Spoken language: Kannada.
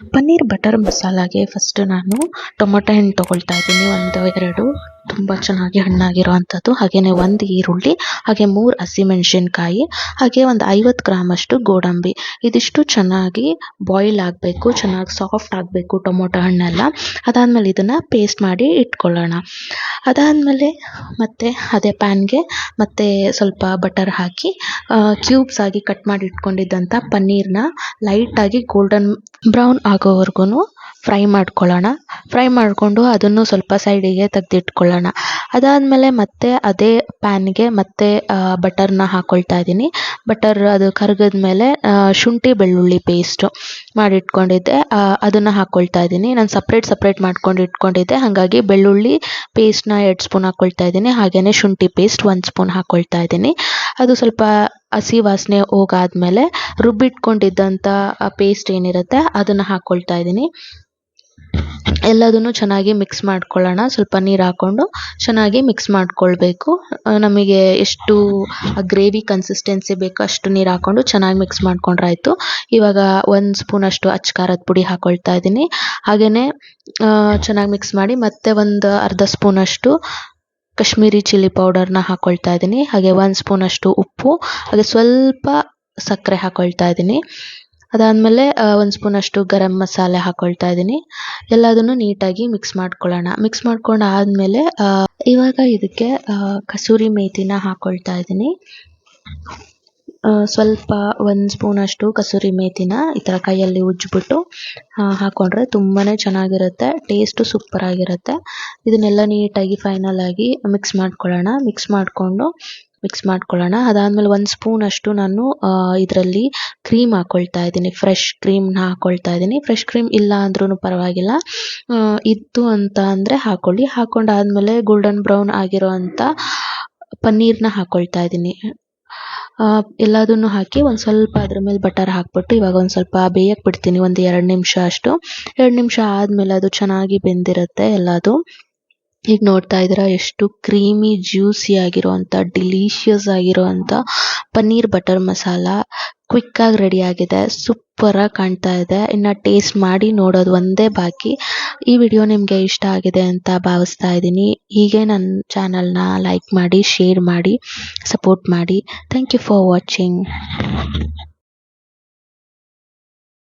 ಪನ್ನೀರ್ ಬಟರ್ ಮಸಾಲಾಗೆ ಫಸ್ಟ್ ನಾನು ಟೊಮೊಟೊ ಹಣ್ಣು ತೊಗೊಳ್ತಾ ಇದ್ದೀನಿ. ಒಂದು, ಎರಡು ತುಂಬ ಚೆನ್ನಾಗಿ ಹಣ್ಣಾಗಿರುವಂಥದ್ದು ಹಾಗೆಯೇ ಒಂದು ಈರುಳ್ಳಿ, ಹಾಗೆ ಮೂರು ಹಸಿಮೆಣಸಿನ್ಕಾಯಿ ಹಾಗೆ ಒಂದು ಐವತ್ತು ಗ್ರಾಮಷ್ಟು ಗೋಡಂಬಿ. ಇದಿಷ್ಟು ಚೆನ್ನಾಗಿ ಬಾಯ್ಲ್ ಆಗಬೇಕು, ಚೆನ್ನಾಗಿ ಸಾಫ್ಟ್ ಆಗಬೇಕು ಟೊಮೊಟೊ ಹಣ್ಣೆಲ್ಲ. ಅದಾದಮೇಲೆ ಇದನ್ನು ಪೇಸ್ಟ್ ಮಾಡಿ ಇಟ್ಕೊಳ್ಳೋಣ. ಅದಾದಮೇಲೆ ಮತ್ತೆ ಅದೇ ಪ್ಯಾನ್ಗೆ ಮತ್ತೆ ಸ್ವಲ್ಪ ಬಟರ್ ಹಾಕಿ ಕ್ಯೂಬ್ಸ್ ಆಗಿ ಕಟ್ ಮಾಡಿ ಇಟ್ಕೊಂಡಿದ್ದಂಥ ಪನ್ನೀರ್ನ ಲೈಟಾಗಿ ಗೋಲ್ಡನ್ ಬ್ರೌನ್ ಆಗೋವರೆಗೂ ಫ್ರೈ ಮಾಡ್ಕೊಳ್ಳೋಣ. ಫ್ರೈ ಮಾಡಿಕೊಂಡು ಅದನ್ನು ಸ್ವಲ್ಪ ಸೈಡಿಗೆ ತೆಗೆದಿಟ್ಕೊಳ್ಳೋಣ. ಅದಾದಮೇಲೆ ಮತ್ತೆ ಅದೇ ಪ್ಯಾನ್ಗೆ ಮತ್ತೆ ಬಟರ್ನ ಹಾಕ್ಕೊಳ್ತಾ ಇದ್ದೀನಿ. ಬಟರ್ ಅದು ಕರಗಿದ ಮೇಲೆ ಶುಂಠಿ ಬೆಳ್ಳುಳ್ಳಿ ಪೇಸ್ಟು ಮಾಡಿಟ್ಕೊಂಡಿದ್ದೆ. ಅದನ್ನು ಹಾಕ್ಕೊಳ್ತಾ ಇದ್ದೀನಿ. ನಾನು ಸಪ್ರೇಟ್ ಸಪ್ರೇಟ್ ಮಾಡ್ಕೊಂಡು ಇಟ್ಕೊಂಡಿದ್ದೆ. ಹಾಗಾಗಿ ಬೆಳ್ಳುಳ್ಳಿ ಪೇಸ್ಟ್ನ ಎರಡು ಸ್ಪೂನ್ ಹಾಕ್ಕೊಳ್ತಾ ಇದ್ದೀನಿ. ಹಾಗೆಯೇ ಶುಂಠಿ ಪೇಸ್ಟ್ ಒಂದು ಸ್ಪೂನ್ ಹಾಕ್ಕೊಳ್ತಾ ಇದ್ದೀನಿ. ಅದು ಸ್ವಲ್ಪ ಹಸಿ ವಾಸನೆ ಹೋಗಾದ್ಮೇಲೆ ರುಬ್ಬಿಟ್ಕೊಂಡಿದ್ದಂಥ ಪೇಸ್ಟ್ ಏನಿರುತ್ತೆ ಅದನ್ನು ಹಾಕ್ಕೊಳ್ತಾ ಇದ್ದೀನಿ. ಎಲ್ಲದನ್ನು ಚೆನ್ನಾಗಿ ಮಿಕ್ಸ್ ಮಾಡ್ಕೊಳ್ಳೋಣ. ಸ್ವಲ್ಪ ನೀರು ಹಾಕ್ಕೊಂಡು ಚೆನ್ನಾಗಿ ಮಿಕ್ಸ್ ಮಾಡ್ಕೊಳ್ಬೇಕು. ನಮಗೆ ಎಷ್ಟು ಗ್ರೇವಿ ಕನ್ಸಿಸ್ಟೆನ್ಸಿ ಬೇಕೋ ಅಷ್ಟು ನೀರು ಹಾಕ್ಕೊಂಡು ಚೆನ್ನಾಗಿ ಮಿಕ್ಸ್ ಮಾಡ್ಕೊಂಡ್ರೆ ಆಯಿತು ಇವಾಗ ಒಂದು ಸ್ಪೂನಷ್ಟು ಅಚ್ಚ ಖಾರದ ಪುಡಿ ಹಾಕ್ಕೊಳ್ತಾ ಇದ್ದೀನಿ. ಹಾಗೆಯೇ ಚೆನ್ನಾಗಿ ಮಿಕ್ಸ್ ಮಾಡಿ ಮತ್ತೆ ಒಂದು ಅರ್ಧ ಸ್ಪೂನಷ್ಟು ಕಾಶ್ಮೀರಿ ಚಿಲ್ಲಿ ಪೌಡರ್ನ ಹಾಕ್ಕೊಳ್ತಾ ಇದ್ದೀನಿ. ಹಾಗೆ ಒಂದು ಸ್ಪೂನಷ್ಟು ಉಪ್ಪು. ಹಾಗೆ ಸ್ವಲ್ಪ ಸಕ್ಕರೆ ಹಾಕ್ಕೊಳ್ತಾ ಇದ್ದೀನಿ. ಅದಾದಮೇಲೆ ಒಂದು ಸ್ಪೂನಷ್ಟು ಗರಂ ಮಸಾಲೆ ಹಾಕ್ಕೊಳ್ತಾ ಇದ್ದೀನಿ ಎಲ್ಲದನ್ನು ನೀಟಾಗಿ ಮಿಕ್ಸ್ ಮಾಡ್ಕೊಳ್ಳೋಣ. ಮಿಕ್ಸ್ ಮಾಡ್ಕೊಂಡು ಆದಮೇಲೆ ಇವಾಗ ಇದಕ್ಕೆ ಕಸೂರಿ ಮೇಥಿನ ಹಾಕ್ಕೊಳ್ತಾ ಇದ್ದೀನಿ ಸ್ವಲ್ಪ ಒಂದು ಸ್ಪೂನಷ್ಟು ಕಸೂರಿ ಮೇಥಿನ ಈ ಥರ ಕೈಯಲ್ಲಿ ಉಜ್ಜಿಬಿಟ್ಟು ಹಾಕ್ಕೊಂಡ್ರೆ ತುಂಬಾ ಚೆನ್ನಾಗಿರುತ್ತೆ. ಟೇಸ್ಟು ಸೂಪರಾಗಿರುತ್ತೆ ಇದನ್ನೆಲ್ಲ ನೀಟಾಗಿ ಫೈನಲ್ ಆಗಿ ಮಿಕ್ಸ್ ಮಾಡ್ಕೊಳ್ಳೋಣ. ಮಿಕ್ಸ್ ಮಾಡಿಕೊಂಡು ಮಿಕ್ಸ್ ಮಾಡ್ಕೊಳ್ಳೋಣ. ಅದಾದಮೇಲೆ ಒಂದು ಸ್ಪೂನಷ್ಟು ನಾನು ಇದರಲ್ಲಿ ಕ್ರೀಮ್ ಹಾಕ್ಕೊಳ್ತಾ ಇದ್ದೀನಿ. ಫ್ರೆಶ್ ಕ್ರೀಮ್ನ ಹಾಕೊಳ್ತಾ ಇದ್ದೀನಿ. ಫ್ರೆಶ್ ಕ್ರೀಮ್ ಇಲ್ಲ ಅಂದ್ರೂ ಪರವಾಗಿಲ್ಲ. ಇತ್ತು ಅಂತ ಅಂದರೆ ಹಾಕ್ಕೊಳ್ಳಿ ಹಾಕೊಂಡಾದ್ಮೇಲೆ ಗೋಲ್ಡನ್ ಬ್ರೌನ್ ಆಗಿರೋ ಅಂಥ ಪನ್ನೀರ್ನ ಹಾಕ್ಕೊಳ್ತಾ ಇದ್ದೀನಿ. ಎಲ್ಲದನ್ನು ಹಾಕಿ ಒಂದು ಸ್ವಲ್ಪ ಅದ್ರ ಮೇಲೆ ಬಟರ್ ಹಾಕ್ಬಿಟ್ಟು ಇವಾಗ ಒಂದು ಸ್ವಲ್ಪ ಬೇಯಕ್ಕೆ ಬಿಡ್ತೀನಿ. ಒಂದು ಎರಡು ನಿಮಿಷ ಅಷ್ಟು. ಎರಡು ನಿಮಿಷ ಆದಮೇಲೆ ಅದು ಚೆನ್ನಾಗಿ ಬೆಂದಿರುತ್ತೆ ಎಲ್ಲದು. ಈಗ ನೋಡ್ತಾ ಇದ್ದೀರಾ, ಎಷ್ಟು ಕ್ರೀಮಿ, ಜ್ಯೂಸಿ ಆಗಿರುವಂಥ, ಡಿಲೀಷಿಯಸ್ ಆಗಿರುವಂಥ ಪನ್ನೀರ್ ಬಟರ್ ಮಸಾಲ ಆಗಿ ರೆಡಿ ಆಗಿದೆ ಸೂಪರಾಗಿ ಕಾಣ್ತಾ ಇದೆ. ಇನ್ನ ಟೇಸ್ಟ್ ಮಾಡಿ ನೋಡೋದು ಒಂದೇ ಬಾಕಿ. ಈ ವಿಡಿಯೋ ನಿಮಗೆ ಇಷ್ಟ ಆಗಿದೆ ಅಂತ ಭಾವಿಸ್ತಾ ಇದ್ದೀನಿ. ಹೀಗೆ ನನ್ನ ಚಾನಲ್ನ ಲೈಕ್ ಮಾಡಿ, ಶೇರ್ ಮಾಡಿ, ಸಪೋರ್ಟ್ ಮಾಡಿ. Thank you for watching